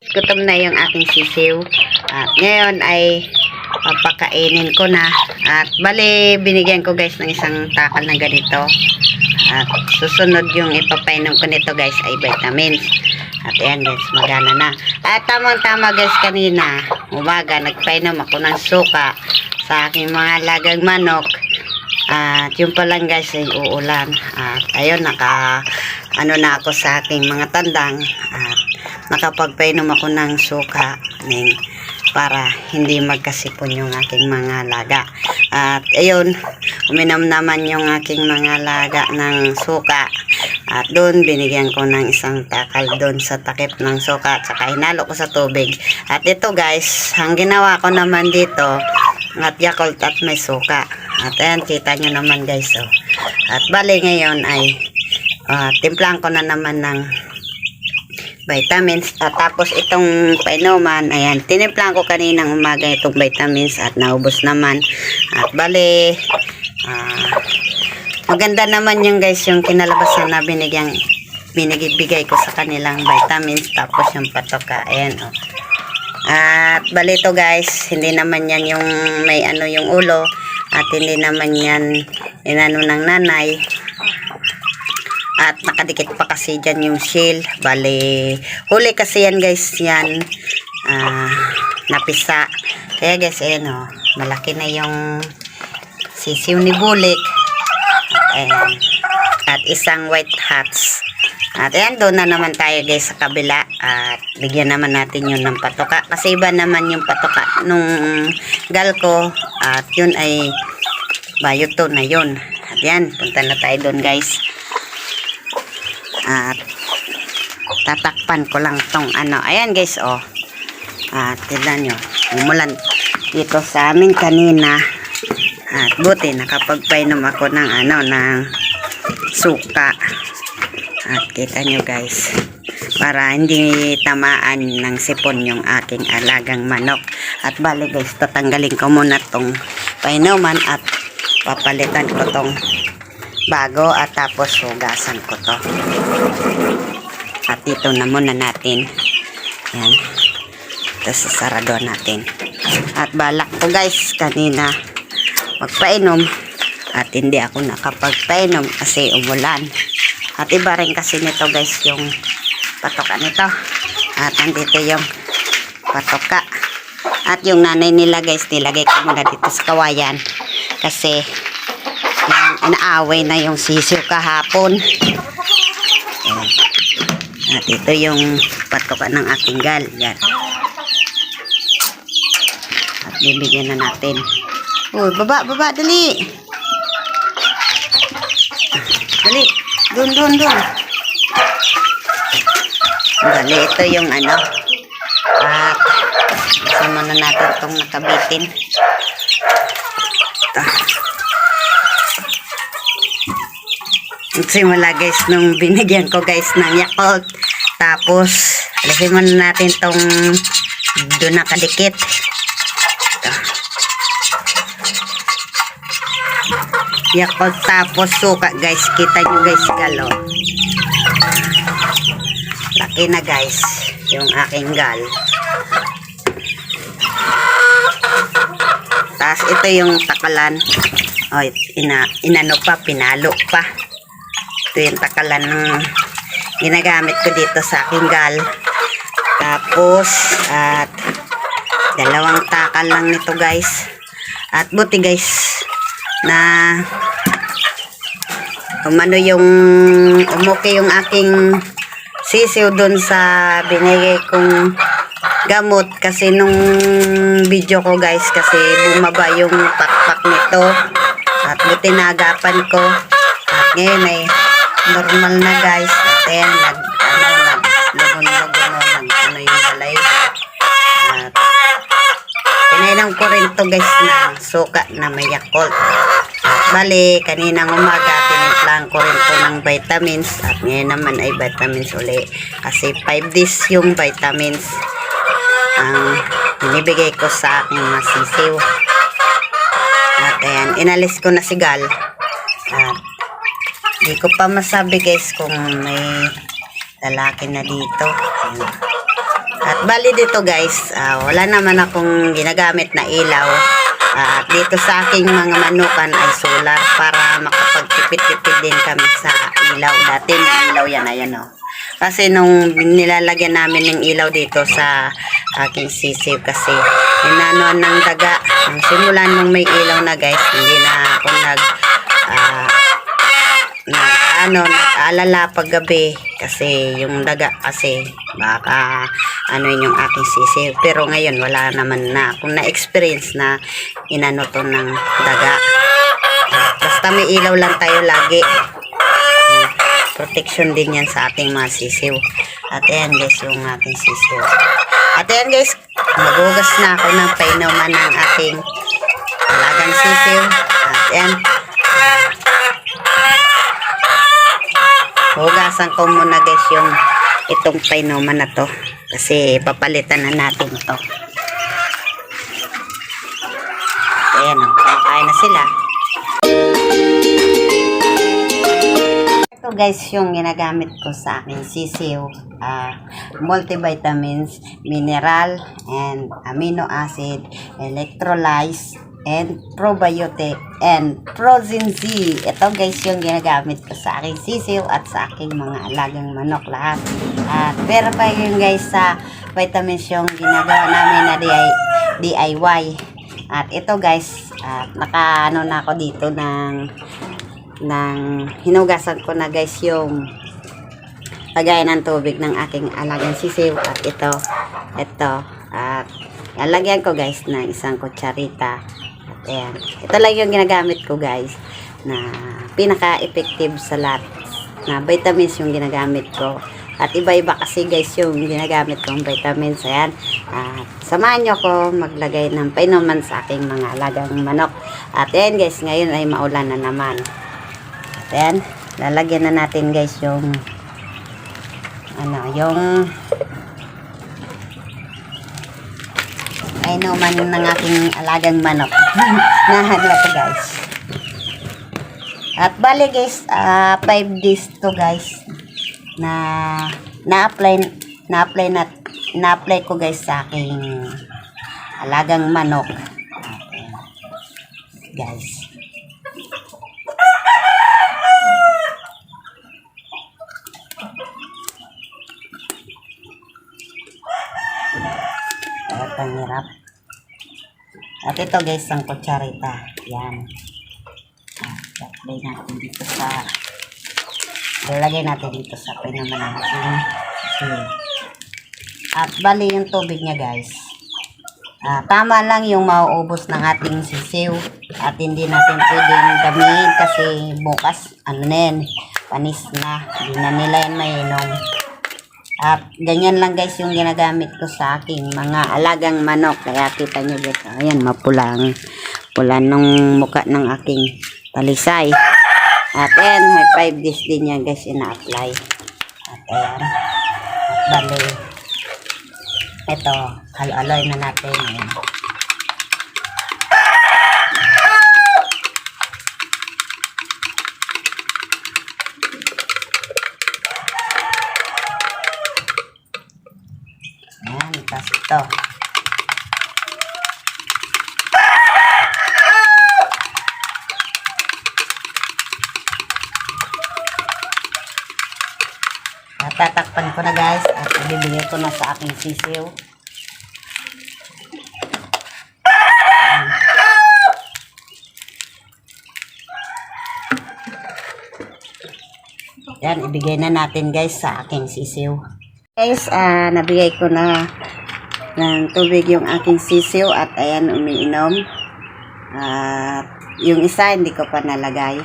Gutom na yung aking sisiw. At ngayon ay papakainin ko na. At bali, binigyan ko guys ng isang takal na ganito. At susunod yung ipapainom ko nito guys ay vitamins. At ayan guys, magana na. At tamang tama guys kanina, umaga, nagpainom ako ng suka sa aking mga lagang manok. At yung pa guys ay uulan. At ayun, naka ano na ako sa aking mga tandang. At nakapagpainom ako ng suka ning para hindi magkasipon yung aking mga laga. At ayun, uminom naman yung aking mga laga ng suka. At doon, binigyan ko ng isang takal doon sa takip ng suka. At saka hinalo ko sa tubig. At ito guys, ang ginawa ko naman dito, at yakult at may suka. At ayan, kita nyo naman guys. Oh. At bali ngayon ay ah, timplang ko na naman ng vitamins. At tapos itong painuman, ayan, tinimplang ko kaninang umaga itong vitamins at naubos naman. At bali, ah, maganda naman yung guys, yung kinalabasan na binigyan, binigibigay ko sa kanilang vitamins. Tapos yung patoka, ayan oh. At balito guys, hindi naman yan yung may ano yung ulo at hindi naman yan inano ng nanay. At nakadikit pa kasi dyan yung shell. Bali, huli kasi yan guys yan. Ah, napisa. Kaya guys, ayan o. Malaki na yung sisiw ni Bulik. Ayan. At isang white hats. At ayan, doon na naman tayo guys sa kabila. At bigyan naman natin yun ng patoka. Kasi iba naman yung patoka nung gal ko. At yun ay bayoto na yun. At yan, punta na tayo doon guys. At tatakpan ko lang tong ano. Ayan guys, oh. At tignan nyo, umulan dito sa amin kanina. At buti, nakapagpainom ako ng ano, ng suka. At kita nyo guys, para hindi tamaan ng sipon yung aking alagang manok. At bali guys, tatanggalin ko muna tong painuman at papalitan ko tong bago at tapos hugasan ko to. At dito na muna natin. Yan. Tapos sasarado natin. At balak ko guys kanina magpainom at hindi ako nakapagpainom kasi umulan. At iba rin kasi nito guys yung patoka nito. At andito yung patoka. At yung nanay nila guys nilagay ko muna dito sa kawayan. Kasi yung inaaway na yung sisiw kahapon. At ito yung patoka ng aking gal. Yan. At bibigyan na natin. Uy, baba, baba, dali. Dali. Dun, dun, dun. Dali, ito yung ano. At, isa muna natin itong nakabitin. Ito. Simula guys, nung binigyan ko guys ng Yakult. Tapos, alisin muna natin tong doon nakadikit. Ito. Yakult tapos suka guys. Kita nyo guys galo. Laki na guys. Yung aking gal. Tapos ito yung takalan. O, ina, inano pa, pinalo pa. Ito yung takalan ng ginagamit ko dito sa aking gal. Tapos, at dalawang takal lang nito guys. At buti guys, na umano yung umuki yung aking sisiw dun sa binigay kong gamot kasi nung video ko guys kasi bumaba yung pakpak nito at buti nagapan ko. At ngayon ay normal na guys. At ayan nag ano nag yung balay. At pinainom ko rin to guys ng suka na may yakult. At bali kaninang umaga tinimplang ko rin to ng vitamins at ngayon naman ay vitamins uli kasi 5 days yung vitamins ang binibigay ko sa aking masisiw. At ayan, inalis ko na si Gal. At di ko pa masabi guys kung may lalaki na dito. At bali dito guys, ah, wala naman akong ginagamit na ilaw. Ah, At dito sa aking mga manukan ay solar para makapagtipid-tipid din kami sa ilaw. Dati may ilaw yan, ayan o. Kasi nung nilalagyan namin ng ilaw dito sa aking sisig kasi inanuan ng daga. Ang simulan nung may ilaw na guys, hindi na ako nag ah, nag ano, nag-alala pag gabi kasi yung daga kasi baka ano yun yung aking sisiw. Pero ngayon wala naman na akong na-experience na inano to ng daga. Basta may ilaw lang tayo lagi. Protection din yan sa ating mga sisiw. At ayan guys yung ating sisiw. At ayan guys, maghugas na ako ng painuman ng aking alagang sisiw. At ayan, Hugasan ko muna guys yung itong painuman na to. Kasi papalitan na natin to. Ayan o, kakain na sila. Ito guys yung ginagamit ko sa aking sisiw. ah, multivitamins, mineral, and amino acid, electrolytes, and probiotic, and protein Z. Ito guys yung ginagamit ko sa aking sisiw at sa aking mga alagang manok lahat. At pero pa yun guys sa vitamins yung ginagawa namin na DI- DIY. At ito guys, at naka ano na ako dito ng ng hinugasan ko na guys yung lagay ng tubig ng aking alagang sisiw at ito ito at lalagyan ko guys ng isang kutsarita ayan. Ito lang yung ginagamit ko guys na pinaka effective sa lahat na vitamins yung ginagamit ko. At iba-iba kasi guys yung ginagamit kong vitamins. Ayan. At samahan nyo ko maglagay ng painuman sa aking mga alagang manok. At ayan guys ngayon ay maulan na naman. At ayan lalagyan na natin guys yung ano, yung ay naman ng aking alagang manok. Nahanap ko guys. At bali guys, 5 days to guys na na-apply na-apply na na-apply ko guys sa aking alagang manok. Ayan. Guys. At ang hirap. At ito guys, ang kutsarita. Yan. At lagay natin dito sa lalagay natin dito sa pinaman natin. Hmm. At bali yung tubig niya guys. Ah, tama lang yung mauubos ng ating sisiw at hindi natin pwedeng gamitin kasi bukas ano na panis na. Hindi na nila yan mainom. At ganyan lang guys yung ginagamit ko sa aking mga alagang manok. Kaya kita nyo guys, ayan mapulang pula nung muka ng aking talisay. At ayan, may 5 days din yan guys ina-apply. At ayan, at bali, ito, halo-aloy na natin. Ayan, ito. At tatakpan ko na guys at ibibigay ko na sa aking sisiw. Yan, ibigay na natin guys sa aking sisiw. Guys, ah nabigay ko na ng tubig yung aking sisiw at ayan umiinom. At yung isa hindi ko pa nalagay.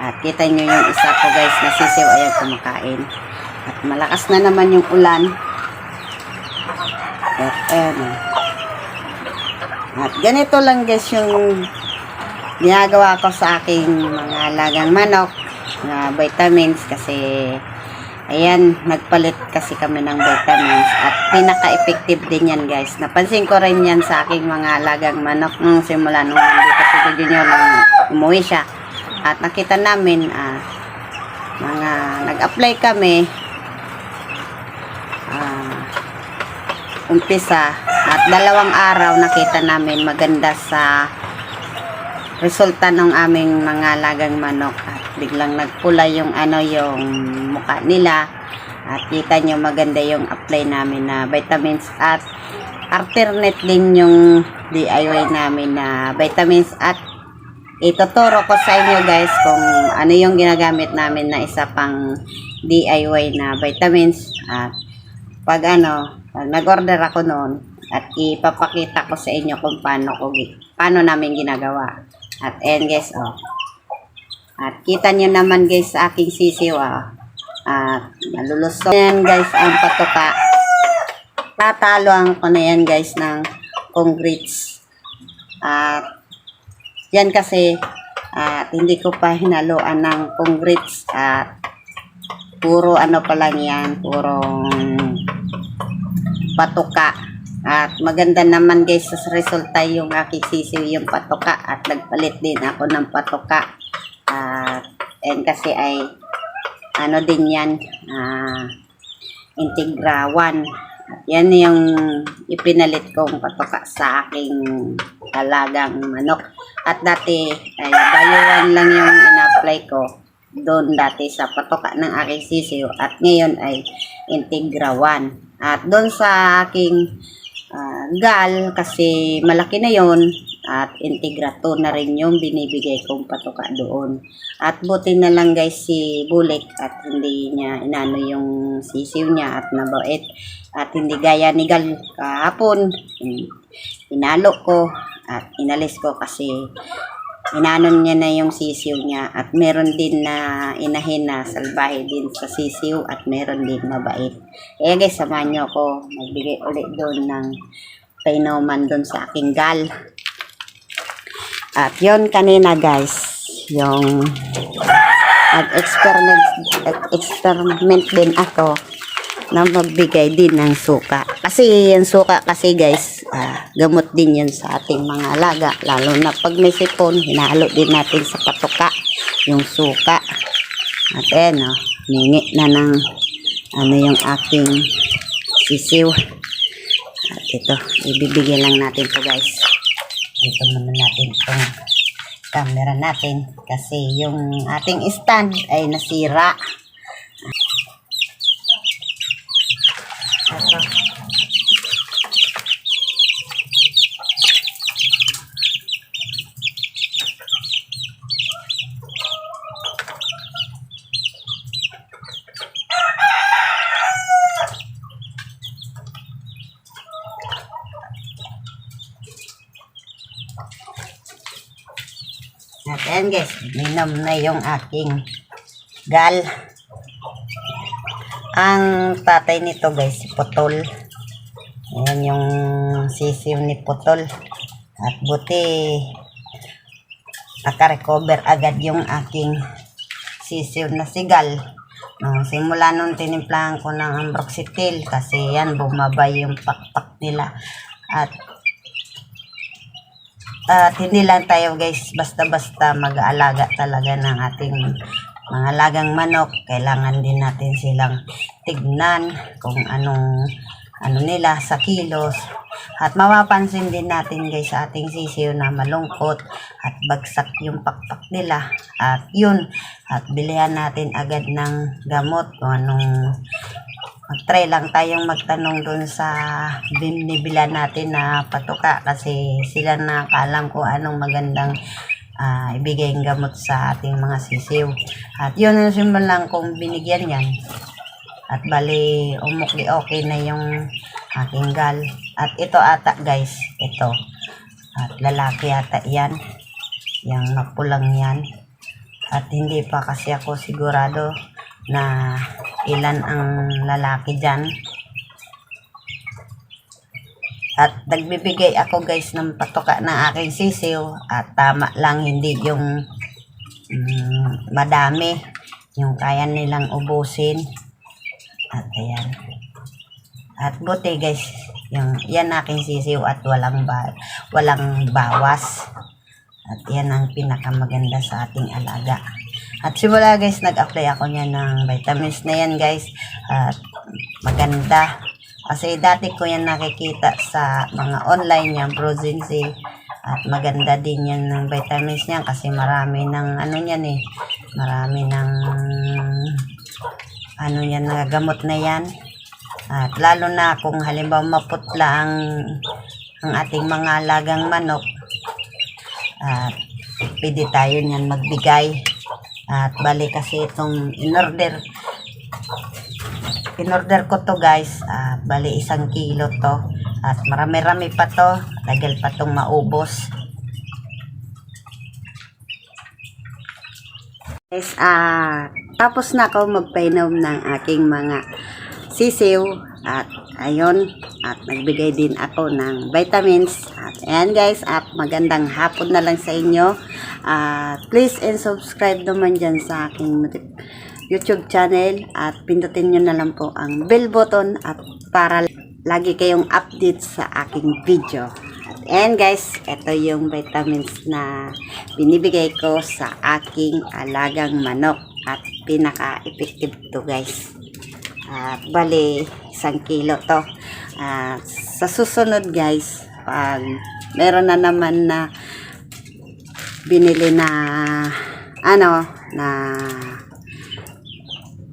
At kita nyo yung isa ko guys na sisiw ayan kumakain. At malakas na naman yung ulan. At ayan. oh. At ganito lang guys yung ginagawa ko sa aking mga alagang manok na vitamins kasi ayan, nagpalit kasi kami ng vitamins at pinaka-effective din yan guys. Napansin ko rin yan sa aking mga alagang manok nung simula nung dito si Junior nung umuwi siya. At nakita namin ah, mga nag-apply kami ah, umpisa at dalawang araw nakita namin maganda sa resulta ng aming mga lagang manok at biglang nagpula yung ano yung mukha nila at kita nyo maganda yung apply namin na vitamins at alternate din yung DIY namin na vitamins at ituturo ko sa inyo guys kung ano yung ginagamit namin na isa pang DIY na vitamins at pag ano, nag-order ako noon at ipapakita ko sa inyo kung paano ko paano namin ginagawa. At ayan guys, oh. At kita nyo naman guys sa aking sisiw, ah. At nalulusog. Ayan guys, ang patuka. Tataluan ko na yan guys ng congrats. At yan kasi at hindi ko pa hinaluan ng congrats at puro ano pa lang yan, purong patuka. At maganda naman guys sa resulta yung aking sisiw yung patuka at nagpalit din ako ng patuka. And kasi ay ano din yan, ah, Integra 1. At yan yung ipinalit kong patuka sa aking talagang manok. At dati ay bayuan lang yung ina-apply ko doon dati sa patoka ng aking sisiw at ngayon ay Integra 1. At doon sa aking ah, gal kasi malaki na yon at Integra 2 na rin yung binibigay kong patoka doon. At buti na lang guys si Bulik at hindi niya inano yung sisiw niya at nabait at hindi gaya ni Gal kahapon. Hmm, Inalo ko at inalis ko kasi inanon niya na yung sisiw niya at meron din na inahin na salbahe din sa sisiw at meron din mabait. Kaya guys, samahan niyo ako magbigay ulit doon ng painuman doon sa aking gal. At yon kanina guys, yung nag-experiment experiment din ako na magbigay din ng suka. Kasi yung suka kasi guys, ah, gamot din yan sa ating mga alaga. Lalo na pag may sipon, hinalo din natin sa patuka yung suka. At ayan oh, ningi na ng ano yung aking sisiw. At ito, ibibigay lang natin to guys. Dito muna natin itong camera natin kasi yung ating stand ay nasira. Ayan guys, minom na yung aking gal. Ang tatay nito guys, si Putol. Ayan yung sisiw ni Putol. At buti nakarecover agad yung aking sisiw na sigal. Nung simula nung tinimplahan ko ng ambroxetil kasi yan bumaba yung pakpak nila. At at hindi lang tayo guys basta-basta mag-aalaga talaga ng ating mga lagang manok. Kailangan din natin silang tignan kung anong ano nila sa kilos. At mapapansin din natin guys sa ating sisiyo na malungkot at bagsak yung pakpak nila. At yun, at bilihan natin agad ng gamot kung anong mag-try lang tayong magtanong doon sa binibila natin na patuka kasi sila nakakaalam kung anong magandang ah, ibigay ang gamot sa ating mga sisiw. At yun ang simbol lang kung binigyan yan. At bali, umukli okay na yung aking gal. At ito ata guys, ito. At lalaki ata yan. Yang mapulang yan. At hindi pa kasi ako sigurado na ilan ang lalaki dyan. At nagbibigay ako guys ng patoka ng aking sisiw at tama lang hindi yung mm, madami yung kaya nilang ubusin. At ayan. At buti guys, yung yan aking sisiw at walang ba, walang bawas. At yan ang pinakamaganda sa ating alaga. At simula guys, nag-apply ako niya ng vitamins na yan guys. At maganda. Kasi dati ko yan nakikita sa mga online yan, Prozency. At maganda din yan ng vitamins niya kasi marami ng ano yan eh. Marami ng ano yan, na gamot na yan. At lalo na kung halimbawa maputla ang, ang ating mga alagang manok. At pwede tayo niyan magbigay. At bali kasi itong in-order in-order ko to guys. At bali isang kilo to. At marami-rami pa to. Tagal pa tong maubos. Guys, ah, tapos na ako magpainom ng aking mga sisiw at ayun, at nagbigay din ako ng vitamins. At ayan guys, at magandang hapon na lang sa inyo. At please and subscribe naman dyan sa aking YouTube channel at pindutin nyo na lang po ang bell button at para lagi kayong update sa aking video. And guys, ito yung vitamins na binibigay ko sa aking alagang manok at pinaka-effective to guys. At bali, isang kilo to. At sa susunod guys, pag meron na naman na binili na ano, na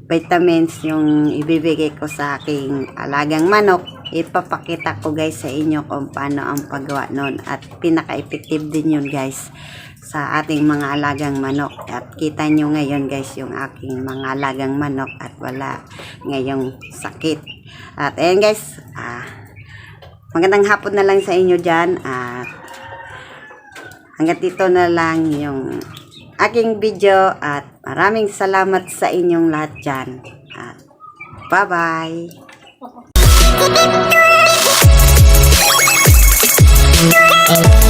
vitamins yung ibibigay ko sa aking alagang manok, ipapakita ko guys sa inyo kung paano ang paggawa nun. At pinaka-effective din yun guys sa ating mga alagang manok. At kita nyo ngayon guys yung aking mga alagang manok at wala ngayong sakit at ayan guys, ah, magandang hapon na lang sa inyo dyan. Ah, at hanggang dito na lang yung aking video at maraming salamat sa inyong lahat dyan. At bye-bye!